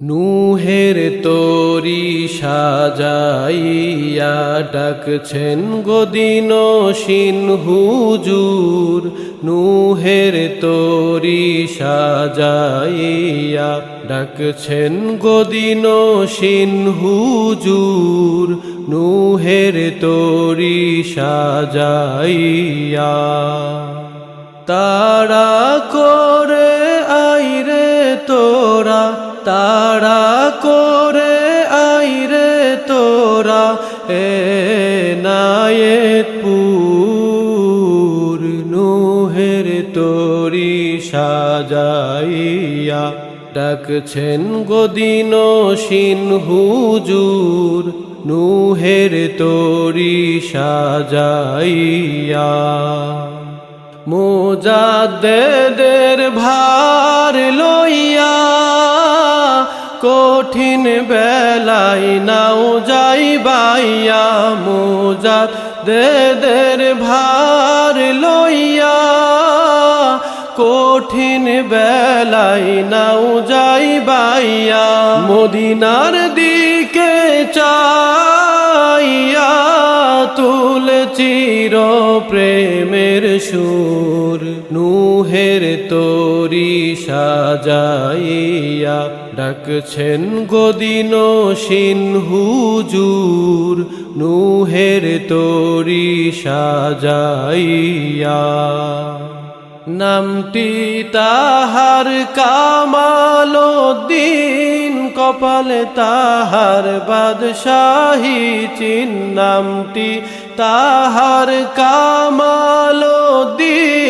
নুহের তরি সাজাইয়া ডাকছেন গদিন সিন হুজুর। নুহের তরি সাজাইয়া ডাকছেন গদিন সিন হুজুর। নুহের তরি সাজাইয়া তারা করে এ নায়েতপুর নুহের তরি সাজাইয়া ডাকছেন গদিন সিন হুজুর, নুহের তরি সাজাইয়া। মোজাদ্দেদের ভার লইয়া কঠিন বেলাই নাও যাই বাইয়া মোজাদ্দেদের ভার লইয়া কঠিন বেলাই নাও যাই বাইয়া। মদিনার দিকে চাইয়া তুল চির প্রেমের সুর, নুহের তরি সাজাইয়া ডাকছেন গদিন সিন হুজুর, নুহের তরি সাজাইয়া। নামটি তাহার কামালুদ্দিন কপালে তাহার বাদশাহী চিন নামটি তাহার কামালুদ্দিন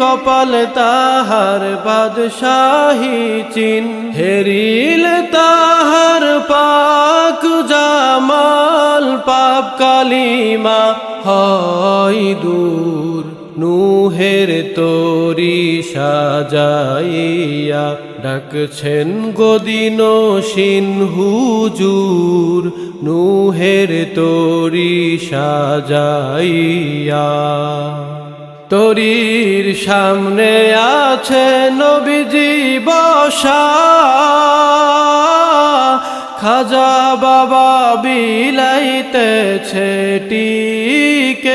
কপালে তাহার বাদশাহী চিন। হেরিল তাহার পাক জামাল পাপ কালিমা হয় দূর। নুহের তরি সাজাইয়া ডাকছেন গদিন সিন হুজুর নুহের তরি সাজাইয়া তরির সামনে আছে নবীজি বসা। খাজা বাবা বিলাইতেছে টিকেটাশা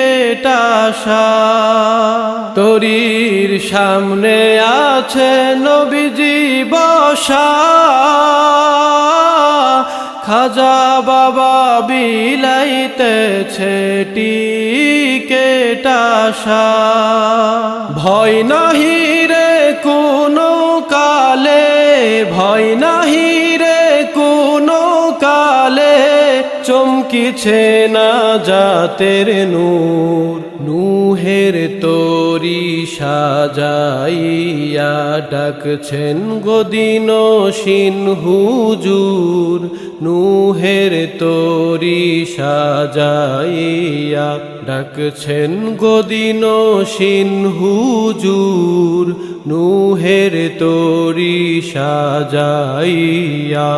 তরির সামনে আছে নবীজি বসা। খাজা বাবা বিলাইতেছে টিকেটাশা ভয় নাহি রে কোনো কালে ভয় নাহি চমকিছে না জাতের নূর, নুহের তরি সাজাইয়া ডাকছেন গদিন সিন হুজুর, নুহের তরি সাজাইয়া ডাকছেন গদিন সিন হুজুর, নুহের তরি সাজাইয়া।